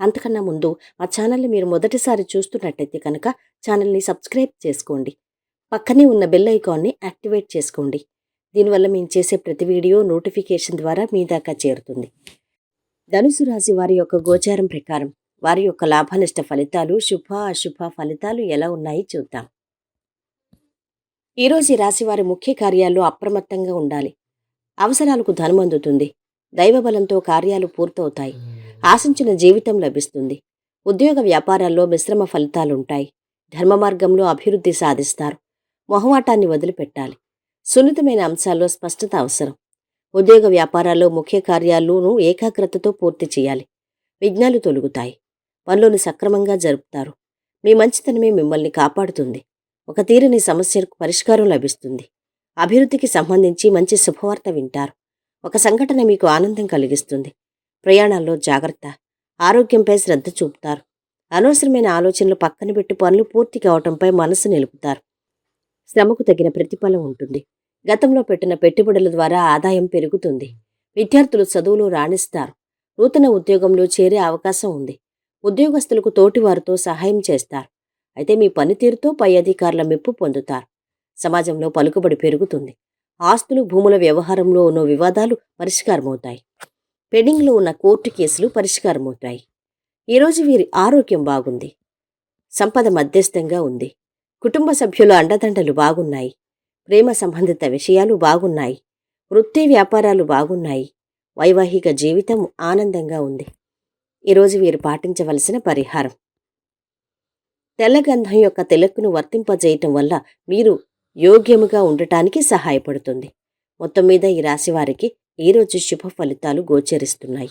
అంతకన్నా ముందు మా ఛానల్ని మీరు మొదటిసారి చూస్తున్నట్టయితే కనుక ఛానల్ని సబ్స్క్రైబ్ చేసుకోండి. పక్కనే ఉన్న బెల్ ఐకాన్ని యాక్టివేట్ చేసుకోండి. దీనివల్ల మేము చేసే ప్రతి వీడియో నోటిఫికేషన్ ద్వారా మీ దాకా చేరుతుంది. ధనుసు రాశి వారి యొక్క గోచారం ప్రకారం వారి యొక్క లాభనష్ట ఫలితాలు శుభ అశుభ ఫలితాలు ఎలా ఉన్నాయి చూద్దాం. ఈరోజు ఈ రాశి వారి ముఖ్య కార్యాల్లో అప్రమత్తంగా ఉండాలి. అవసరాలకు ధనం అందుతుంది దైవబలంతో కార్యాలు పూర్తవుతాయి. ఆశించిన జీవితం లభిస్తుంది. ఉద్యోగ వ్యాపారాల్లో మిశ్రమ ఫలితాలుంటాయి. ధర్మ మార్గంలో అభివృద్ధి సాధిస్తారు. మొహమాటాన్ని వదిలిపెట్టాలి. సున్నితమైన అంశాల్లో స్పష్టత అవసరం. ఉద్యోగ వ్యాపారాల్లో ముఖ్య కార్యాలను ఏకాగ్రతతో పూర్తి చేయాలి. విఘ్నాలు తొలుగుతాయి. పనులను సక్రమంగా జరుపుతారు. మీ మంచితనమే మిమ్మల్ని కాపాడుతుంది. ఒక తీరని సమస్యలకు పరిష్కారం లభిస్తుంది. అభివృద్ధికి సంబంధించి మంచి శుభవార్త వింటారు. ఒక సంఘటన మీకు ఆనందం కలిగిస్తుంది. ప్రయాణాల్లో జాగ్రత్త. ఆరోగ్యంపై శ్రద్ధ చూపుతారు. అనవసరమైన ఆలోచనలు పక్కన పెట్టి పనులు పూర్తి కావటంపై మనసు నిలుపుతారు. శ్రమకు తగిన ప్రతిఫలం ఉంటుంది. గతంలో పెట్టిన పెట్టుబడుల ద్వారా ఆదాయం పెరుగుతుంది. విద్యార్థులు చదువులు రాణిస్తారు. నూతన ఉద్యోగంలో చేరే అవకాశం ఉంది. ఉద్యోగస్తులకు తోటివారితో సహాయం చేస్తారు. అయితే మీ పనితీరుతో పై అధికారుల మెప్పు పొందుతారు. సమాజంలో పలుకుబడి పెరుగుతుంది. ఆస్తులు భూముల వ్యవహారంలో ఉన్న వివాదాలు పరిష్కారమవుతాయి. పెండింగ్లో ఉన్న కోర్టు కేసులు పరిష్కారమవుతాయి. ఈరోజు వీరి ఆరోగ్యం బాగుంది. సంపద మధ్యస్థంగా ఉంది. కుటుంబ సభ్యుల అండదండలు బాగున్నాయి. ప్రేమ సంబంధిత విషయాలు బాగున్నాయి. వృత్తి వ్యాపారాలు బాగున్నాయి. వైవాహిక జీవితం ఆనందంగా ఉంది. ఈరోజు వీరు పాటించవలసిన పరిహారం. తెల్లగంధం యొక్క తిలక్కును వర్తింపజేయటం వల్ల మీరు యోగ్యముగా ఉండటానికి సహాయపడుతుంది. మొత్తం మీద ఈ రాశి వారికి ఈరోజు శుభ ఫలితాలు గోచరిస్తున్నాయి?